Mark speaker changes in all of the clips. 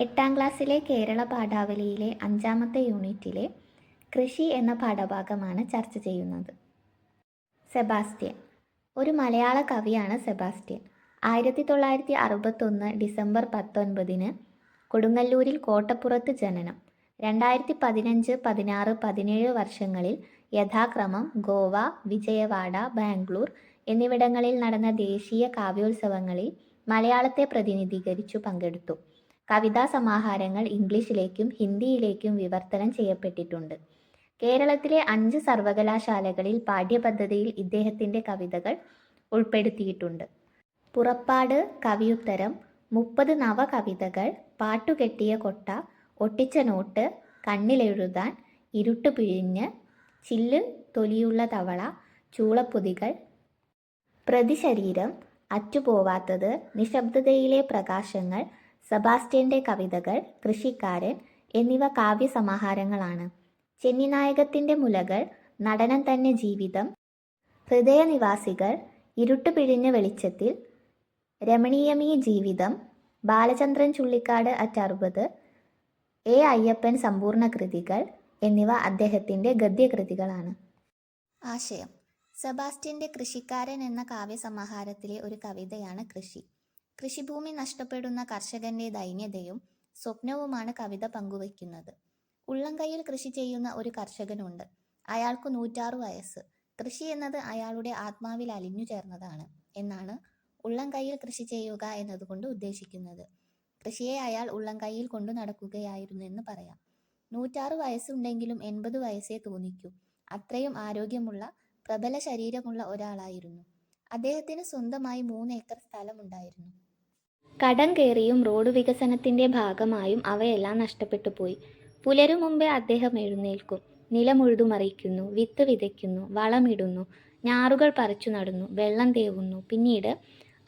Speaker 1: എട്ടാം ക്ലാസ്സിലെ കേരള പാഠാവലിയിലെ അഞ്ചാമത്തെ യൂണിറ്റിലെ കൃഷി എന്ന പാഠഭാഗമാണ് ചർച്ച ചെയ്യുന്നത്. സെബാസ്റ്റ്യൻ. ഒരു മലയാള കവിയാണ് സെബാസ്റ്റ്യൻ. ആയിരത്തി തൊള്ളായിരത്തി അറുപത്തൊന്ന് ഡിസംബർ പത്തൊൻപതിന് കൊടുങ്ങല്ലൂരിൽ കോട്ടപ്പുറത്ത് ജനനം. രണ്ടായിരത്തി പതിനഞ്ച് പതിനാറ് പതിനേഴ് വർഷങ്ങളിൽ യഥാക്രമം ഗോവ വിജയവാഡ ബാംഗ്ലൂർ എന്നിവിടങ്ങളിൽ നടന്ന ദേശീയ കാവ്യോത്സവങ്ങളിൽ മലയാളത്തെ പ്രതിനിധീകരിച്ചു പങ്കെടുത്തു. കവിതാ സമാഹാരങ്ങൾ ഇംഗ്ലീഷിലേക്കും ഹിന്ദിയിലേക്കും വിവർത്തനം ചെയ്യപ്പെട്ടിട്ടുണ്ട്. കേരളത്തിലെ അഞ്ച് സർവകലാശാലകളിൽ പാഠ്യപദ്ധതിയിൽ ഇദ്ദേഹത്തിന്റെ കവിതകൾ ഉൾപ്പെടുത്തിയിട്ടുണ്ട്. പുറപ്പാട് കവിയുത്തരം മുപ്പത് നവകവിതകൾ പാട്ടുകെട്ടിയ കൊട്ട ഒട്ടിച്ച നോട്ട് കണ്ണിലെഴുതാൻ ഇരുട്ട് പിഴിഞ്ഞ് ചില്ല് തൊലിയുള്ള തവള ചൂളപ്പൊതികൾ പ്രതിശരീരം അറ്റുപോവാത്തത് നിശബ്ദതയിലെ പ്രകാശങ്ങൾ സെബാസ്റ്റ്യന്റെ കവിതകൾ കൃഷിക്കാരൻ എന്നിവ കാവ്യസമാഹാരങ്ങളാണ്. ചെന്നിനായകത്തിന്റെ മുലകൾ നടനം തന്നെ ജീവിതം ഹൃദയനിവാസികൾ ഇരുട്ട് പിഴിഞ്ഞ വെളിച്ചത്തിൽ രമണീയമീ ജീവിതം ബാലചന്ദ്രൻ ചുള്ളിക്കാട് അറ്റ് അറുപത് എ അയ്യപ്പൻ സമ്പൂർണ കൃതികൾ എന്നിവ അദ്ദേഹത്തിന്റെ ഗദ്യകൃതികളാണ്. ആശയം. സെബാസ്റ്റ്യന്റെ കൃഷിക്കാരൻ എന്ന കാവ്യസമാഹാരത്തിലെ ഒരു കവിതയാണ് കൃഷി. കൃഷിഭൂമി നഷ്ടപ്പെടുന്ന കർഷകന്റെ ദൈന്യതയും സ്വപ്നവുമാണ് കവിത പങ്കുവയ്ക്കുന്നത്. ഉള്ളംകൈയിൽ കൃഷി ചെയ്യുന്ന ഒരു കർഷകനുണ്ട്. അയാൾക്ക് നൂറ്റാറ് വയസ്സ്. കൃഷി എന്നത് അയാളുടെ ആത്മാവിൽ അലിഞ്ഞു ചേർന്നതാണ് എന്നാണ് ഉള്ളംകൈയിൽ കൃഷി ചെയ്യുക എന്നതുകൊണ്ട് ഉദ്ദേശിക്കുന്നത്. കൃഷിയെ അയാൾ ഉള്ളംകൈയിൽ കൊണ്ടു നടക്കുകയായിരുന്നു എന്ന് പറയാം. നൂറ്റാറ് വയസ്സുണ്ടെങ്കിലും എൺപത് വയസ്സേ തോന്നിക്കൂ. അത്രയും ആരോഗ്യമുള്ള പ്രബല ശരീരമുള്ള ഒരാളായിരുന്നു. അദ്ദേഹത്തിന് സ്വന്തമായി മൂന്ന് ഏക്കർ സ്ഥലമുണ്ടായിരുന്നു. കടം കയറിയും റോഡ് വികസനത്തിന്റെ ഭാഗമായും അവയെല്ലാം നഷ്ടപ്പെട്ടു പോയി. പുലരും മുമ്പേ അദ്ദേഹം എഴുന്നേൽക്കും. നിലമുഴുതുമറിയ്ക്കുന്നു വിത്ത് വിതയ്ക്കുന്നു വളമിടുന്നു ഞാറുകൾ പറിച്ചു നടന്നു വെള്ളം തേവുന്നു. പിന്നീട്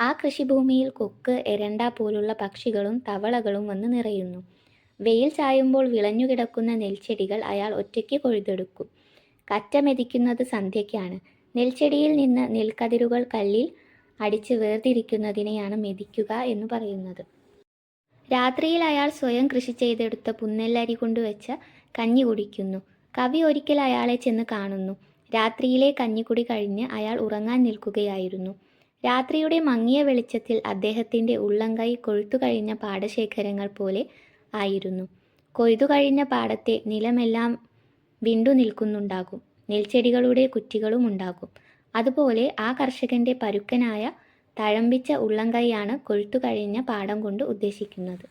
Speaker 1: ആ കൃഷിഭൂമിയിൽ കൊക്ക് എരണ്ട പോലുള്ള പക്ഷികളും തവളകളും വന്ന് നിറയുന്നു. വെയിൽ ചായുമ്പോൾ വിളഞ്ഞുകിടക്കുന്ന നെൽച്ചെടികൾ അയാൾ ഒറ്റയ്ക്ക് കൊഴുതെടുക്കും. കറ്റമെതിക്കുന്നത് സന്ധ്യയ്ക്കാണ്. നെൽച്ചെടിയിൽ നിന്ന് നെൽക്കതിരുകൾ കല്ലിൽ അടിച്ച് വേർതിരിക്കുന്നതിനെയാണ് മെതിക്കുക എന്ന് പറയുന്നത്. രാത്രിയിൽ അയാൾ സ്വയം കൃഷി ചെയ്തെടുത്ത പുന്നെല്ലരി കൊണ്ടുവച്ച കഞ്ഞി കുടിക്കുന്നു. കവി ഒരിക്കൽ അയാളെ ചെന്ന് കാണുന്നു. രാത്രിയിലെ കഞ്ഞിക്കുടി കഴിഞ്ഞ് അയാൾ ഉറങ്ങാൻ നിൽക്കുകയായിരുന്നു. രാത്രിയുടെ മങ്ങിയ വെളിച്ചത്തിൽ അദ്ദേഹത്തിന്റെ ഉള്ളംകൈ കൊഴുത്തു കഴിഞ്ഞ പാടശേഖരങ്ങൾ പോലെ ആയിരുന്നു. കൊയ്തു കഴിഞ്ഞ പാടത്തെ നിലമെല്ലാം വിണ്ടു നിൽക്കുന്നുണ്ടാകും. നെൽച്ചെടികളുടെ കുറ്റികളും ഉണ്ടാകും അതുപോലെ ആ കർഷകന്റെ പരുക്കനായ തഴമ്പിച്ച ഉള്ളംകൈയാണ് കൊഴുത്തു കഴിഞ്ഞ പാടം കൊണ്ട് ഉദ്ദേശിക്കുന്നത്.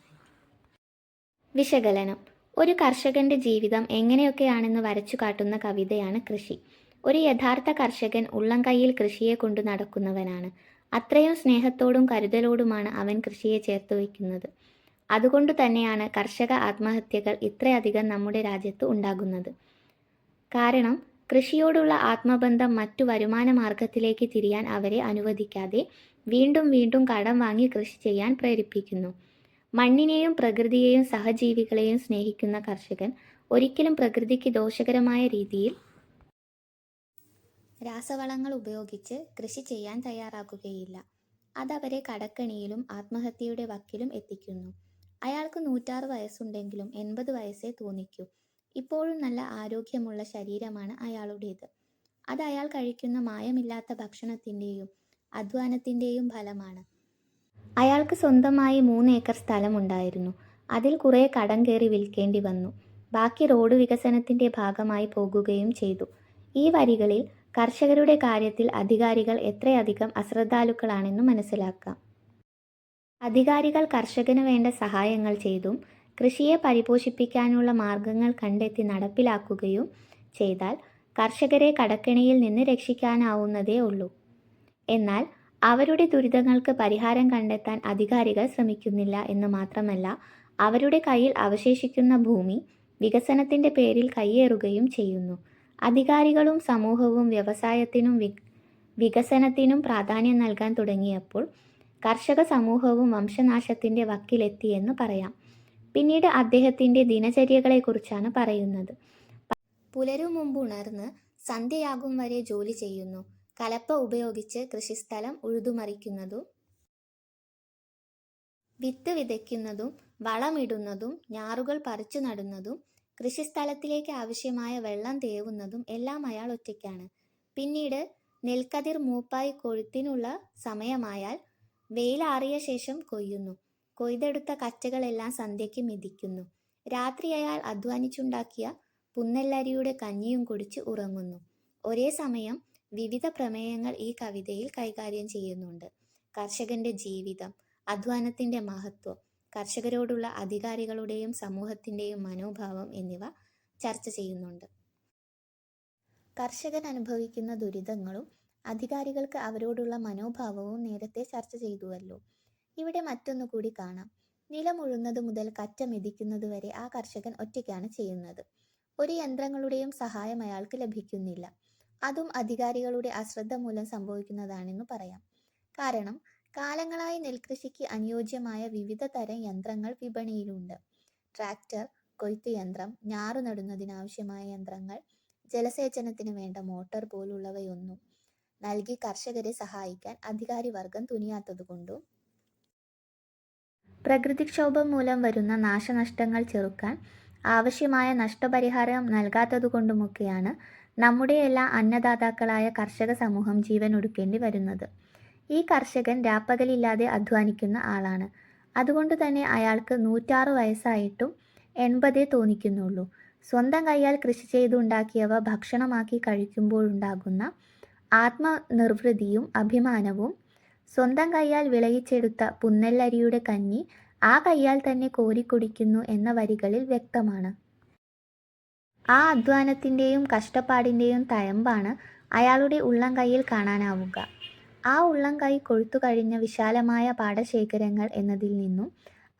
Speaker 1: വിശകലനം. ഒരു കർഷകന്റെ ജീവിതം എങ്ങനെയൊക്കെയാണെന്ന് വരച്ചു കാട്ടുന്ന കവിതയാണ് കൃഷി. ഒരു യഥാർത്ഥ കർഷകൻ ഉള്ളംകൈയിൽ കൃഷിയെ കൊണ്ടു നടക്കുന്നവനാണ്. അത്രയും സ്നേഹത്തോടും കരുതലോടുമാണ് അവൻ കൃഷിയെ ചേർത്ത് വയ്ക്കുന്നത്. അതുകൊണ്ട് തന്നെയാണ് കർഷക ആത്മഹത്യകൾ ഇത്രയധികം നമ്മുടെ രാജ്യത്ത് ഉണ്ടാകുന്നത്. കാരണം കൃഷിയോടുള്ള ആത്മബന്ധം മറ്റു വരുമാന മാർഗത്തിലേക്ക് തിരിയാൻ അവരെ അനുവദിക്കാതെ വീണ്ടും വീണ്ടും കടം വാങ്ങി കൃഷി ചെയ്യാൻ പ്രേരിപ്പിക്കുന്നു. മണ്ണിനെയും പ്രകൃതിയെയും സഹജീവികളെയും സ്നേഹിക്കുന്ന കർഷകൻ ഒരിക്കലും പ്രകൃതിക്ക് ദോഷകരമായ രീതിയിൽ രാസവളങ്ങൾ ഉപയോഗിച്ച് കൃഷി ചെയ്യാൻ തയ്യാറാക്കുകയില്ല. അതവരെ കടക്കണിയിലും ആത്മഹത്യയുടെ വക്കിലും എത്തിക്കുന്നു. അയാൾക്ക് നൂറ്റാറ് വയസ്സുണ്ടെങ്കിലും എൺപത് വയസ്സേ തോന്നിക്കൂ. ഇപ്പോഴും നല്ല ആരോഗ്യമുള്ള ശരീരമാണ് അയാളുടേത്. അത് അയാൾ കഴിക്കുന്ന മായമില്ലാത്ത ഭക്ഷണത്തിന്റെയും അധ്വാനത്തിന്റെയും ഫലമാണ്. അയാൾക്ക് സ്വന്തമായി മൂന്ന് ഏക്കർ സ്ഥലമുണ്ടായിരുന്നു. അതിൽ കുറേ കടം കയറി വിൽക്കേണ്ടി വന്നു. ബാക്കി റോഡ് വികസനത്തിന്റെ ഭാഗമായി പോകുകയും ചെയ്തു. ഈ വരികളിൽ കർഷകരുടെ കാര്യത്തിൽ അധികാരികൾ എത്രയധികം അശ്രദ്ധാലുക്കളാണെന്ന് മനസ്സിലാക്കാം. അധികാരികൾ കർഷകന് വേണ്ട സഹായങ്ങൾ ചെയ്തും കൃഷിയെ പരിപോഷിപ്പിക്കാനുള്ള മാർഗങ്ങൾ കണ്ടെത്തി നടപ്പിലാക്കുകയും ചെയ്താൽ കർഷകരെ കടക്കെണിയിൽ നിന്ന് രക്ഷിക്കാനാവുന്നതേ ഉള്ളൂ. എന്നാൽ അവരുടെ ദുരിതങ്ങൾക്ക് പരിഹാരം കണ്ടെത്താൻ അധികാരികൾ ശ്രമിക്കുന്നില്ല എന്ന് മാത്രമല്ല അവരുടെ കയ്യിൽ അവശേഷിക്കുന്ന ഭൂമി വികസനത്തിന്റെ പേരിൽ കയ്യേറുകയും ചെയ്യുന്നു. അധികാരികളും സമൂഹവും വ്യവസായത്തിനും വികസനത്തിനും പ്രാധാന്യം നൽകാൻ തുടങ്ങിയപ്പോൾ കർഷക സമൂഹവും വംശനാശത്തിന്റെ വക്കിലെത്തിയെന്ന് പറയാം. പിന്നീട് അദ്ദേഹത്തിന്റെ ദിനചര്യകളെക്കുറിച്ചാണ് പറയുന്നത്. പുലരും മുമ്പ് ഉണർന്ന് സന്ധ്യയാകും വരെ ജോലി ചെയ്യുന്നു. കലപ്പ ഉപയോഗിച്ച് കൃഷിസ്ഥലം ഉഴുതുമറിക്കുന്നതും വിത്ത് വിതയ്ക്കുന്നതും വളമിടുന്നതും ഞാറുകൾ പറിച്ചു നടുന്നതും കൃഷിസ്ഥലത്തിലേക്ക് ആവശ്യമായ വെള്ളം തേവുന്നതും എല്ലാം അയാൾ ഒറ്റയ്ക്കാണ്. പിന്നീട് നെൽക്കതിർ മൂപ്പായി കൊഴുത്തിനുള്ള സമയമായാൽ വെയിലാറിയ ശേഷം കൊയ്യുന്നു. കൊയ്തെടുത്ത കച്ചകളെല്ലാം സന്ധ്യയ്ക്ക് മെതിക്കുന്നു. രാത്രി അയാൾ അധ്വാനിച്ചുണ്ടാക്കിയ പുന്നല്ലരിയുടെ കഞ്ഞിയും കുടിച്ച് ഉറങ്ങുന്നു. ഒരേ സമയം വിവിധ പ്രമേയങ്ങൾ ഈ കവിതയിൽ കൈകാര്യം ചെയ്യുന്നുണ്ട്. കർഷകന്റെ ജീവിതം അധ്വാനത്തിന്റെ മഹത്വം കർഷകരോടുള്ള അധികാരികളുടെയും സമൂഹത്തിന്റെയും മനോഭാവം എന്നിവ ചർച്ച ചെയ്യുന്നുണ്ട്. കർഷകൻ അനുഭവിക്കുന്ന ദുരിതങ്ങളും അധികാരികൾക്ക് അവരോടുള്ള മനോഭാവവും നേരത്തെ ചർച്ച ചെയ്തുവല്ലോ. ഇവിടെ മറ്റൊന്നു കൂടി കാണാം. നിലമുഴുന്നത് മുതൽ കറ്റ മെതിക്കുന്നത് വരെ ആ കർഷകൻ ഒറ്റയ്ക്കാണ് ചെയ്യുന്നത്. ഒരു യന്ത്രങ്ങളുടെയും സഹായം അയാൾക്ക് ലഭിക്കുന്നില്ല. അതും അധികാരികളുടെ അശ്രദ്ധ മൂലം സംഭവിക്കുന്നതാണെന്ന് പറയാം. കാരണം കാലങ്ങളായി നെൽകൃഷിക്ക് അനുയോജ്യമായ വിവിധ തരം യന്ത്രങ്ങൾ വിപണിയിലുണ്ട്. ട്രാക്ടർ കൊയ്ത്ത് യന്ത്രം ഞാറു നടുന്നതിനാവശ്യമായ യന്ത്രങ്ങൾ ജലസേചനത്തിന് വേണ്ട മോട്ടോർ പോലുള്ളവയൊന്നും നൽകി കർഷകരെ സഹായിക്കാൻ അധികാരി അധികാരിവർഗം തുനിയാത്തതുകൊണ്ടും പ്രകൃതിക്ഷോഭം മൂലം വരുന്ന നാശനഷ്ടങ്ങൾ ചെറുക്കാൻ ആവശ്യമായ നഷ്ടപരിഹാരം നൽകാത്തതുകൊണ്ടുമൊക്കെയാണ് നമ്മുടെ എല്ലാ അന്നദാതാക്കളായ കർഷക സമൂഹം ജീവൻ ഒടുക്കേണ്ടി വരുന്നത്. ഈ കർഷകൻ രാപ്പകലില്ലാതെ അധ്വാനിക്കുന്ന ആളാണ്. അതുകൊണ്ട് തന്നെ അയാൾക്ക് നൂറ്റാറ് വയസ്സായിട്ടും എൺപതേ തോന്നിക്കുന്നുള്ളൂ. സ്വന്തം കൈയാൽ കൃഷി ചെയ്തുണ്ടാക്കിയവ ഭക്ഷണമാക്കി കഴിക്കുമ്പോഴുണ്ടാകുന്ന ആത്മനിർവൃതിയും അഭിമാനവും സ്വന്തം കൈയാൽ വിളയിച്ചെടുത്ത പുന്നല്ലരിയുടെ കഞ്ഞി ആ കൈയാൽ തന്നെ കോരിക്കുടിക്കുന്നു എന്ന വരികളിൽ വ്യക്തമാണ്. ആ അധ്വാനത്തിന്റെയും കഷ്ടപ്പാടിന്റെയും തയമ്പാണ് അയാളുടെ ഉള്ളം കൈയിൽ കാണാനാവുക. ആ ഉള്ളം കൈ കൊഴുത്തു കഴിഞ്ഞ വിശാലമായ പാടശേഖരങ്ങൾ എന്നതിൽ നിന്നും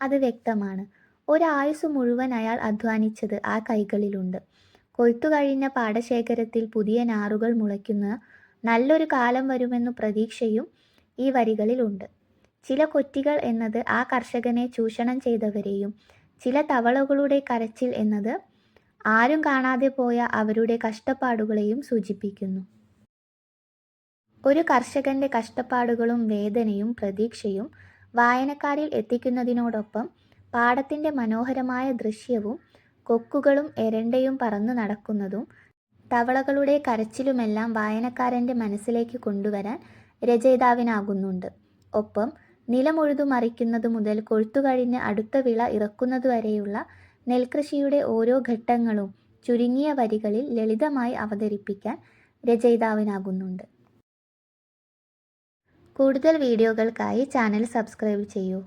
Speaker 1: അത് വ്യക്തമാണ്. ഒരായുസ് മുഴുവൻ അയാൾ അധ്വാനിച്ചത് ആ കൈകളിലുണ്ട്. കൊയ്ത്തു കഴിഞ്ഞ പാടശേഖരത്തിൽ പുതിയ നാറുകൾ മുളയ്ക്കുന്ന നല്ലൊരു കാലം വരുമെന്ന പ്രതീക്ഷയും ഈ വരികളിലുണ്ട്. ചില കൊറ്റികൾ എന്നത് ആ കർഷകനെ ചൂഷണം ചെയ്തവരെയും ചില തവളകളുടെ കരച്ചിൽ എന്നത് ആരും കാണാതെ പോയ അവരുടെ കഷ്ടപ്പാടുകളെയും സൂചിപ്പിക്കുന്നു. ഒരു കർഷകന്റെ കഷ്ടപ്പാടുകളും വേദനയും പ്രതീക്ഷയും വായനക്കാരിൽ എത്തിക്കുന്നതിനോടൊപ്പം പാടത്തിന്റെ മനോഹരമായ ദൃശ്യവും കൊക്കുകളും എരണ്ടയും പറന്നു നടക്കുന്നതും തവളകളുടെ കരച്ചിലുമെല്ലാം വായനക്കാരന്റെ മനസ്സിലേക്ക് കൊണ്ടുവരാൻ രചയിതാവിനാകുന്നുണ്ട്. ഒപ്പം നിലമുഴുതു മറിക്കുന്നതു മുതൽ കൊഴുത്തുകഴിഞ്ഞ് അടുത്ത വിള ഇറക്കുന്നതുവരെയുള്ള നെൽകൃഷിയുടെ ഓരോ ഘട്ടങ്ങളും ചുരുങ്ങിയ വരികളിൽ ലളിതമായി അവതരിപ്പിക്കാൻ രചയിതാവിനാകുന്നുണ്ട്. കൂടുതൽ വീഡിയോകൾക്കായി ചാനൽ സബ്സ്ക്രൈബ് ചെയ്യൂ.